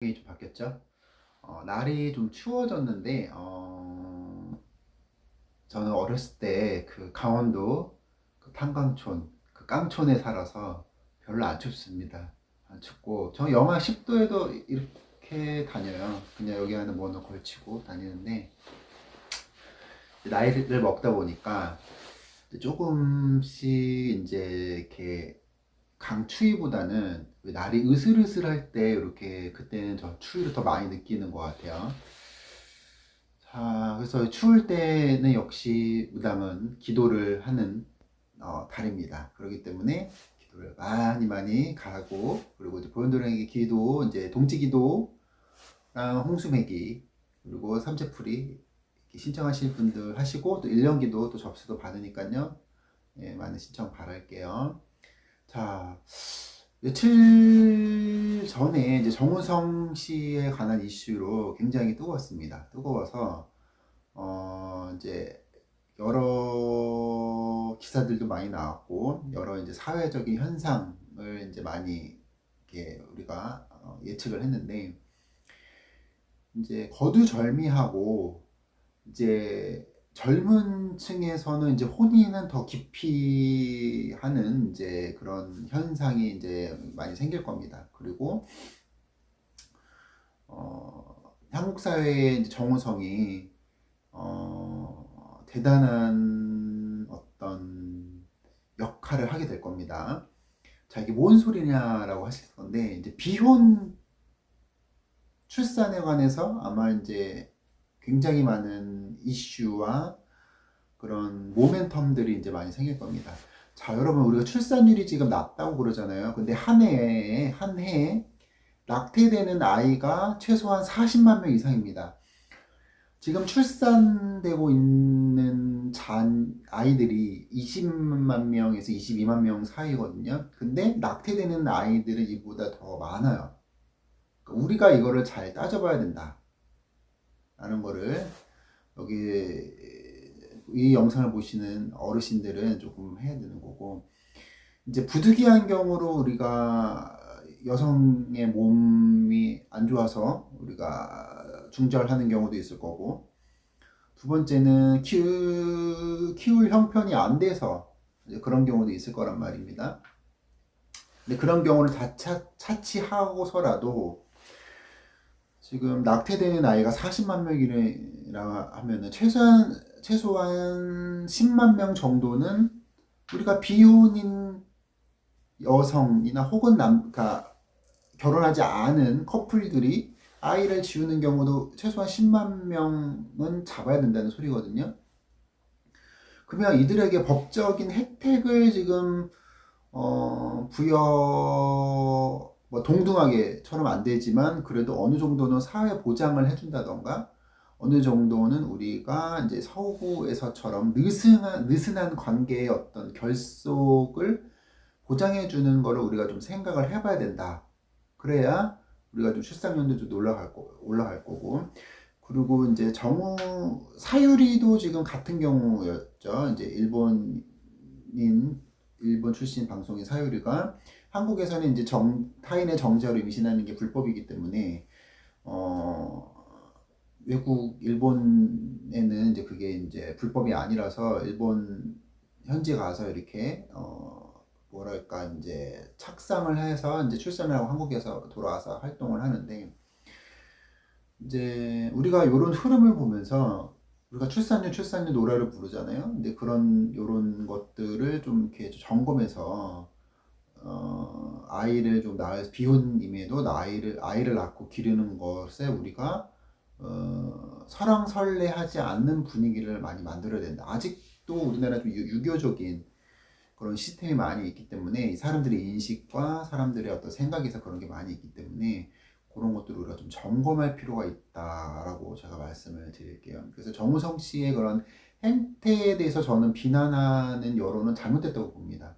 이좀 바뀌었죠. 어, 날이 좀 추워졌는데 어, 저는 어렸을 때 그 강원도 그 탄광촌 그 깡촌에 살아서 별로 안 춥습니다. 안 춥고 저 영하 10도에도 이렇게 다녀요. 그냥 여기 안에 뭐는 걸치고 다니는데 나이를 먹다 보니까 조금씩 이제 이렇게 강추위보다는 그 날이 으슬으슬할 때 이렇게 그때는 저 추위를 더 많이 느끼는 것 같아요. 자, 그래서 추울 때는 역시 무당은 기도를 하는 어, 달입니다. 그렇기 때문에 기도를 많이 많이 가고 그리고 이제 보현도령에게 기도 이제 동지기도랑 홍수매기 그리고 삼재풀이 신청하실 분들 하시고 또 일년기도 또 접수도 받으니까요. 예, 많은 신청 바랄게요. 자, 며칠 전에 이제 정우성 씨에 관한 이슈로 굉장히 뜨거웠습니다. 뜨거워서 어 이제 여러 기사들도 많이 나왔고 여러 이제 사회적인 현상을 이제 많이 이렇게 우리가 어, 예측을 했는데 이제 거두절미하고 이제 젊은 층에서는 이제 혼인은 더 깊이 하는 이제 그런 현상이 이제 많이 생길 겁니다. 그리고 어, 한국 사회의 정우성이 어, 대단한 어떤 역할을 하게 될 겁니다. 자, 이게 뭔 소리냐라고 하실 건데, 이제 비혼 출산에 관해서 아마 이제 굉장히 많은 이슈와 그런 모멘텀들이 이제 많이 생길 겁니다. 자, 여러분, 우리가 출산율이 지금 낮다고 그러잖아요. 근데 한 해에, 한 해에 낙태되는 아이가 최소한 40만 명 이상입니다. 지금 출산되고 있는 잔 아이들이 20만 명에서 22만 명 사이거든요. 근데 낙태되는 아이들은 이보다 더 많아요. 그러니까 우리가 이거를 잘 따져봐야 된다. 라는 거를 여기 이 영상을 보시는 어르신들은 조금 해야 되는 거고 이제 부득이한 경우로 우리가 여성의 몸이 안 좋아서 우리가 중절하는 경우도 있을 거고 두 번째는 키우, 키울 형편이 안 돼서 그런 경우도 있을 거란 말입니다. 근데 그런 경우를 다 차, 차치하고서라도 지금 낙태되는 아이가 40만 명이라 하면은 최소한 최소한 10만 명 정도는 우리가 비혼인 여성이나 혹은 남, 그러니까 결혼하지 않은 커플들이 아이를 지우는 경우도 최소한 10만 명은 잡아야 된다는 소리거든요. 그러면 이들에게 법적인 혜택을 지금 어, 부여 뭐 동등하게처럼 안 되지만 그래도 어느 정도는 사회 보장을 해준다던가 어느 정도는 우리가 이제 서구에서처럼 느슨한 느슨한 관계의 어떤 결속을 보장해 주는 거를 우리가 좀 생각을 해봐야 된다. 그래야 우리가 좀 출산율도 좀 올라갈 거 올라갈 거고 그리고 이제 정우 사유리도 지금 같은 경우였죠. 이제 일본인 일본 출신 방송인 사유리가 한국에서는 이제 정 타인의 정자로 임신하는 게 불법이기 때문에 어 외국 일본에는 이제 그게 이제 불법이 아니라서 일본 현지 가서 이렇게 어 뭐랄까 이제 착상을 해서 이제 출산을 하고 한국에서 돌아와서 활동을 하는데 이제 우리가 이런 흐름을 보면서 우리가 출산율 출산율 노래를 부르잖아요. 근데 그런 이런 것들을 좀 이렇게 점검해서 어, 아이를 좀 낳을 비혼임에도 아이를 아이를 낳고 기르는 것에 우리가 어, 설왕설래하지 않는 분위기를 많이 만들어야 된다. 아직도 우리나라 좀 유, 유교적인 그런 시스템이 많이 있기 때문에 사람들의 인식과 사람들의 어떤 생각에서 그런 게 많이 있기 때문에 그런 것들을 우리가 좀 점검할 필요가 있다라고 제가 말씀을 드릴게요. 그래서 정우성 씨의 그런 행태에 대해서 저는 비난하는 여론은 잘못됐다고 봅니다.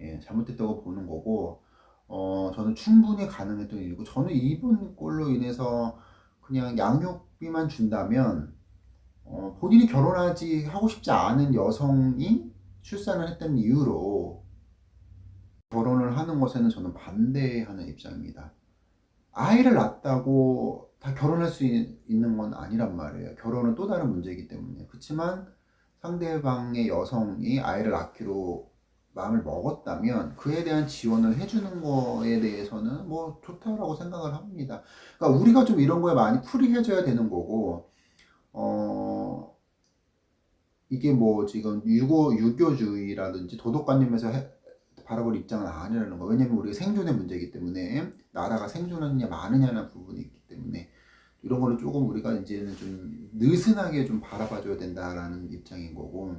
예, 잘못됐다고 보는 거고, 어, 저는 충분히 가능했던 일이고, 저는 이번 꼴로 인해서 그냥 양육비만 준다면, 어, 본인이 결혼하지 하고 싶지 않은 여성이 출산을 했다는 이유로 결혼을 하는 것에는 저는 반대하는 입장입니다. 아이를 낳았다고 다 결혼할 수 있- 있는 건 아니란 말이에요. 결혼은 또 다른 문제이기 때문에. 그렇지만 상대방의 여성이 아이를 낳기로 마음을 먹었다면 그에 대한 지원을 해주는 거에 대해서는 뭐 좋다라고 생각을 합니다. 그러니까 우리가 좀 이런 거에 많이 풀이해줘야 되는 거고, 어, 이게 뭐 지금 유고, 유교주의라든지 도덕관념에서 해- 바라볼 입장은 아니라는 거. 왜냐면 우리가 생존의 문제이기 때문에 나라가 생존하느냐 마느냐는 부분이 있기 때문에 이런 거는 조금 우리가 이제는 좀 느슨하게 좀 바라봐줘야 된다라는 입장인 거고.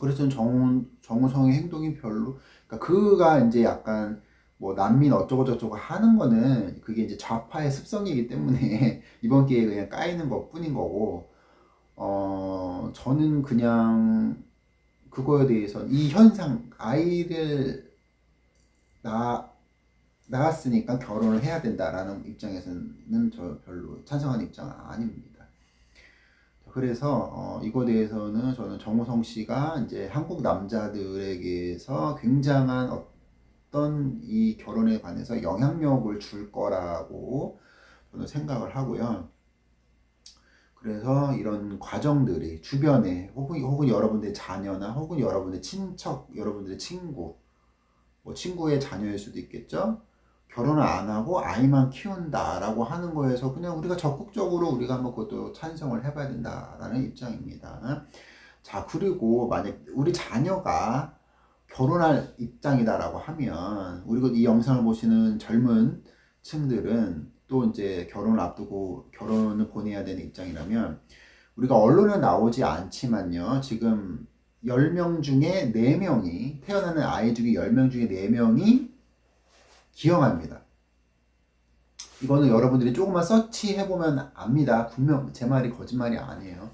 그래서 정, 정우성의 행동이 별로, 그러니까 그가 이제 약간 뭐 난민 어쩌고 저쩌고 하는 거는 그게 이제 좌파의 습성이기 때문에 이번 기회에 그냥 까이는 것 뿐인 거고, 어, 저는 그냥 그거에 대해서 이 현상, 아이를 낳, 낳았으니까 결혼을 해야 된다라는 입장에서는 저 별로 찬성하는 입장은 아닙니다. 그래서 어, 이거에 대해서는 저는 정우성 씨가 이제 한국 남자들에게서 굉장한 어떤 이 결혼에 관해서 영향력을 줄 거라고 저는 생각을 하고요. 그래서 이런 과정들이 주변에 혹은, 혹은 여러분들의 자녀나 혹은 여러분의 친척, 여러분들의 친구, 뭐 친구의 자녀일 수도 있겠죠. 결혼을 안 하고 아이만 키운다라고 하는 거에서 그냥 우리가 적극적으로 우리가 한번 그것도 찬성을 해봐야 된다라는 입장입니다. 자, 그리고 만약 우리 자녀가 결혼할 입장이다라고 하면 우리가 이 영상을 보시는 젊은 층들은 또 이제 결혼을 앞두고 결혼을 보내야 되는 입장이라면 우리가 언론에 나오지 않지만요. 지금 10명 중에 4명이 태어나는 아이 중에 10명 중에 4명이 기형합니다. 이거는 여러분들이 조금만 서치해 보면 압니다. 분명 제 말이 거짓말이 아니에요.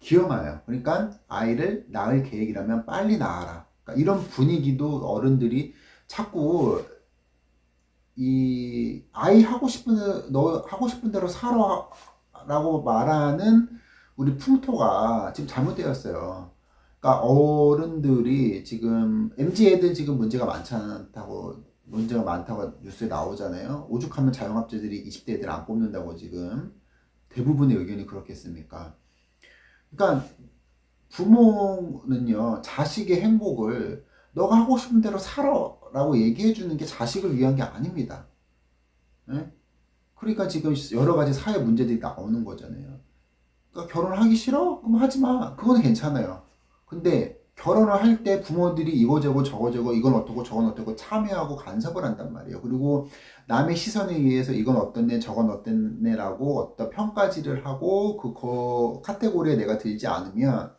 기형아요. 그러니까 아이를 낳을 계획이라면 빨리 낳아라. 그러니까 이런 분위기도 어른들이 자꾸 이 아이 하고 싶은 너 하고 싶은 대로 살아라고 말하는 우리 풍토가 지금 잘못되었어요. 그러니까 어른들이 지금 MZ 애들 지금 문제가 많지 않다고 문제가 많다고 뉴스에 나오잖아요. 오죽하면 자영업자들이 20대 애들 안 뽑는다고 지금 대부분의 의견이 그렇겠습니까? 그러니까 부모는요 자식의 행복을 너가 하고 싶은 대로 살아 라고 얘기해 주는 게 자식을 위한 게 아닙니다. 예? 그러니까 지금 여러 가지 사회 문제들이 나오는 거잖아요. 그러니까 결혼하기 싫어? 그럼 하지 마. 그거는 괜찮아요. 근데 결혼을 할 때 부모들이 이거저거 저거저거 이건 어떻고 저건 어떻고 참여하고 간섭을 한단 말이에요. 그리고 남의 시선에 의해서 이건 어떻네 저건 어땠네라고 어떤 평가지를 하고 그 카테고리에 내가 들지 않으면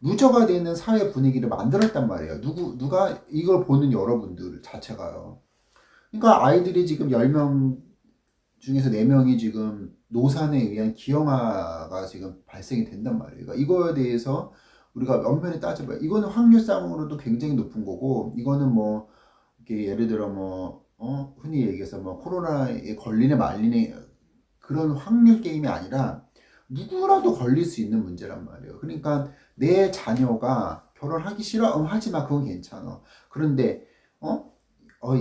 무저가 되는 사회 분위기를 만들었단 말이에요. 누구 누가 이걸 보는 여러분들 자체가요. 그러니까 아이들이 지금 10명 중에서 4명이 지금 노산에 의한 기형아가 지금 발생이 된단 말이에요. 그러니까 이거에 대해서 우리가 면면에 따져봐요. 이거는 확률상으로도 굉장히 높은 거고, 이거는 뭐, 이렇게 예를 들어 뭐, 어, 흔히 얘기해서 뭐, 코로나에 걸리네 말리네, 그런 확률 게임이 아니라, 누구라도 걸릴 수 있는 문제란 말이에요. 그러니까, 내 자녀가 결혼하기 싫어? 응, 하지 마. 그건 괜찮아. 그런데, 어? 어,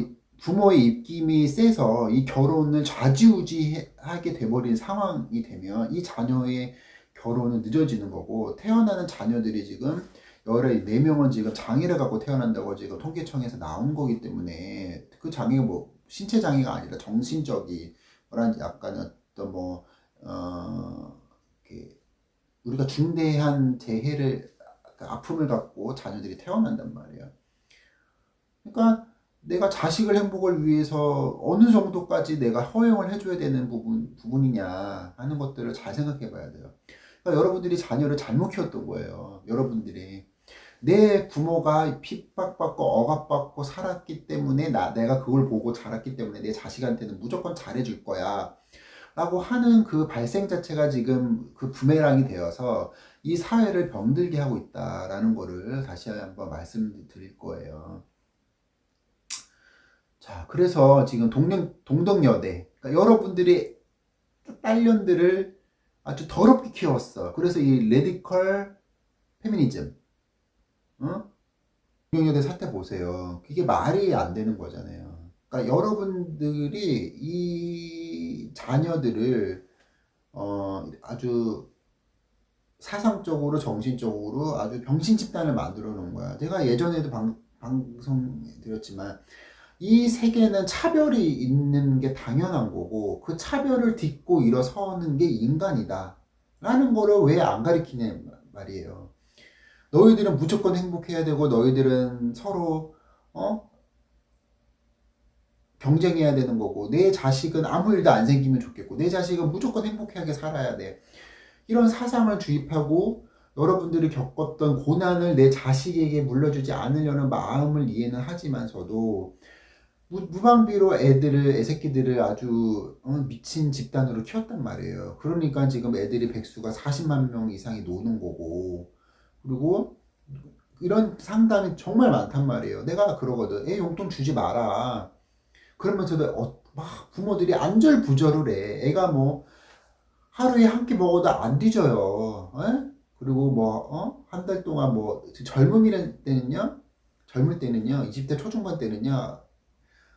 부모의 입김이 세서 이 결혼을 좌지우지하게 돼버린 상황이 되면, 이 자녀의 결혼은 늦어지는 거고 태어나는 자녀들이 지금 열에 네 명은 지금 장애를 갖고 태어난다고 지금 통계청에서 나온 거기 때문에 그 장애가 뭐 신체 장애가 아니라 정신적인 뭐란 약간 어떤 뭐 어 우리가 중대한 재해를 아픔을 갖고 자녀들이 태어난단 말이에요. 그러니까 내가 자식을 행복을 위해서 어느 정도까지 내가 허용을 해줘야 되는 부분 부분이냐 하는 것들을 잘 생각해 봐야 돼요. 그러니까 여러분들이 자녀를 잘못 키웠던 거예요. 여러분들이 내 부모가 핍박받고 억압받고 살았기 때문에 나 내가 그걸 보고 자랐기 때문에 내 자식한테는 무조건 잘해줄 거야. 라고 하는 그 발생 자체가 지금 그 부메랑이 되어서 이 사회를 병들게 하고 있다라는 거를 다시 한번 말씀드릴 거예요. 자, 그래서 지금 동령, 동덕여대, 그러니까 여러분들이 딸년들을 아주 더럽게 키웠어. 그래서 이 레디컬 페미니즘, 어? 동덕여대 사태 보세요. 이게 말이 안 되는 거잖아요. 그러니까 여러분들이 이 자녀들을 어 아주 사상적으로 정신적으로 아주 병신 집단을 만들어 놓은 거야. 제가 예전에도 방, 방송 드렸지만 이 세계는 차별이 있는 게 당연한 거고 그 차별을 딛고 일어서는 게 인간이다. 라는 거를 왜 안 가리키냐 말이에요. 너희들은 무조건 행복해야 되고 너희들은 서로 어 경쟁해야 되는 거고 내 자식은 아무 일도 안 생기면 좋겠고 내 자식은 무조건 행복하게 살아야 돼. 이런 사상을 주입하고 여러분들이 겪었던 고난을 내 자식에게 물려주지 않으려는 마음을 이해는 하지만서도 무, 무방비로 애들을 애새끼들을 아주 어, 미친 집단으로 키웠단 말이에요. 그러니까 지금 애들이 백수가 40만 명 이상이 노는 거고 그리고 이런 상담이 정말 많단 말이에요. 내가 그러거든. 애 용돈 주지 마라. 그러면서도 어, 막 부모들이 안절부절을 해. 애가 뭐 하루에 한 끼 먹어도 안 뒤져요. 에? 그리고 뭐, 어? 한달 동안 뭐, 젊음이 때는요, 젊을 때는요, 20대 초중반 때는요,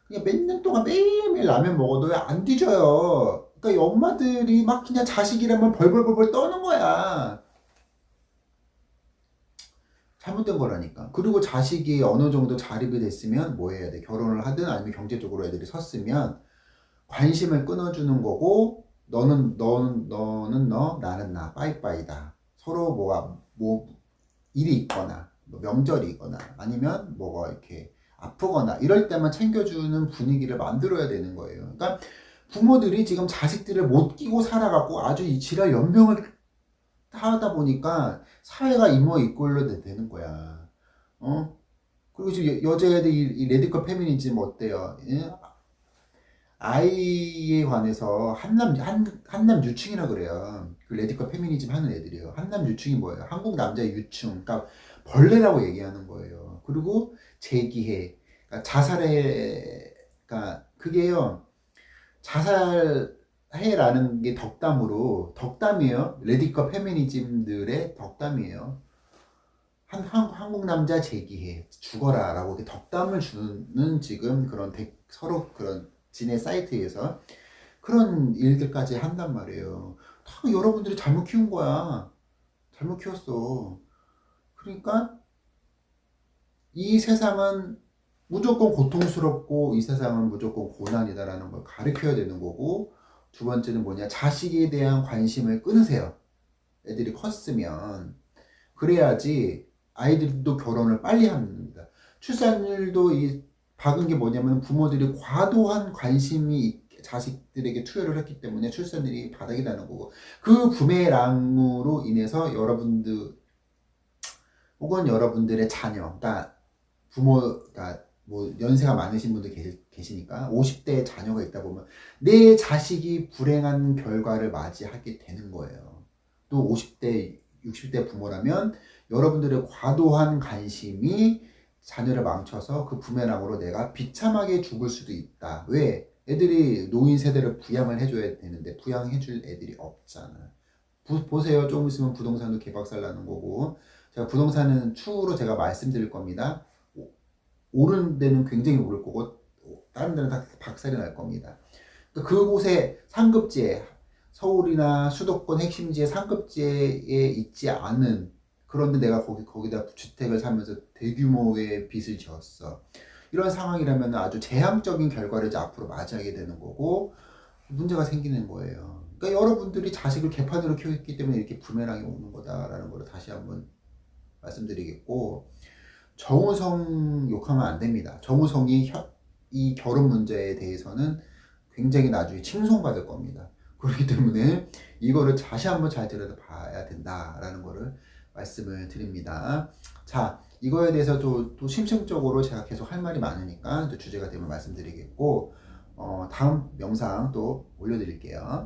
그냥 몇 년 동안 매일매일 라면 먹어도 안 뒤져요. 그러니까 이 엄마들이 막 그냥 자식이라면 벌벌벌벌 떠는 거야. 잘못된 거라니까. 그리고 자식이 어느 정도 자립이 됐으면 뭐 해야 돼? 결혼을 하든 아니면 경제적으로 애들이 섰으면 관심을 끊어주는 거고, 너는, 너는, 너는 너, 나는 나, 빠이빠이다. 서로 뭐가, 뭐, 일이 있거나, 뭐 명절이 있거나, 아니면 뭐가 이렇게 아프거나, 이럴 때만 챙겨주는 분위기를 만들어야 되는 거예요. 그러니까 부모들이 지금 자식들을 못 끼고 살아갖고 아주 이 지랄 연명을 하다 보니까 사회가 이모 이꼴로 되는 거야. 어? 그리고 지금 여- 여자애들 이, 이 레디컬 페미니즘 어때요? 예? 아이에 관해서 한남 한, 한남 유충이라 그래요. 그 레디컬 페미니즘 하는 애들이에요. 한남 유충이 뭐예요? 한국 남자 유충. 그러니까 벌레라고 얘기하는 거예요. 그리고 재기해. 그러니까 자살해. 그러니까 그게요. 자살 해라는 게 덕담으로 덕담이에요. 레디컬 페미니즘들의 덕담이에요. 한, 한, 한국 남자 재기해 죽어라라고 덕담을 주는 지금 그런 대, 서로 그런 지네 사이트에서 그런 일들까지 한단 말이에요. 다 여러분들이 잘못 키운 거야. 잘못 키웠어. 그러니까 이 세상은 무조건 고통스럽고 이 세상은 무조건 고난이다라는 걸 가르쳐야 되는 거고 두 번째는 뭐냐 자식에 대한 관심을 끊으세요. 애들이 컸으면 그래야지 아이들도 결혼을 빨리 합니다. 출산율도 이 박은 게 뭐냐면 부모들이 과도한 관심이 자식들에게 투여를 했기 때문에 출산율이 바닥이 나는 거고 그 부메랑으로 인해서 여러분들 혹은 여러분들의 자녀, 그러니까 부모가 뭐 연세가 많으신 분들 계시, 계시 니까 50대 자녀가 있다 보면 내 자식이 불행한 결과를 맞이하게 되는 거예요. 또 50대, 60대 부모라면 여러분들의 과도한 관심이 자녀를 망쳐서 그 부메랑으로 내가 비참하게 죽을 수도 있다. 왜? 애들이 노인 세대를 부양을 해줘야 되는데 부양해줄 애들이 없잖아. 부, 보세요. 조금 있으면 부동산도 개박살 나는 거고 제가 부동산은 추후로 제가 말씀드릴 겁니다. 오- 오른 데는 굉장히 오를 거고 다른 데는 다 박살이 날 겁니다. 그러니까 그곳에 상급지에 서울이나 수도권 핵심지의 상급지에 있지 않은 그런데 내가 거기 거기다 주택을 사면서 대규모의 빚을 지었어. 이런 상황이라면 아주 재앙적인 결과를 이제 앞으로 맞이하게 되는 거고 문제가 생기는 거예요. 그러니까 여러분들이 자식을 개판으로 키웠기 때문에 이렇게 부메랑이 오는 거다라는 걸 다시 한번 말씀드리겠고 정우성 욕하면 안 됩니다. 정우성이 혀- 이 결혼 문제에 대해서는 굉장히 나중에 칭송받을 겁니다. 그렇기 때문에 이거를 다시 한번 잘 들여다봐야 된다라는 거를 말씀을 드립니다. 자, 이거에 대해서 또, 또 심층적으로 제가 계속 할 말이 많으니까 또 주제가 되면 말씀드리겠고, 어, 다음 영상 또 올려드릴게요.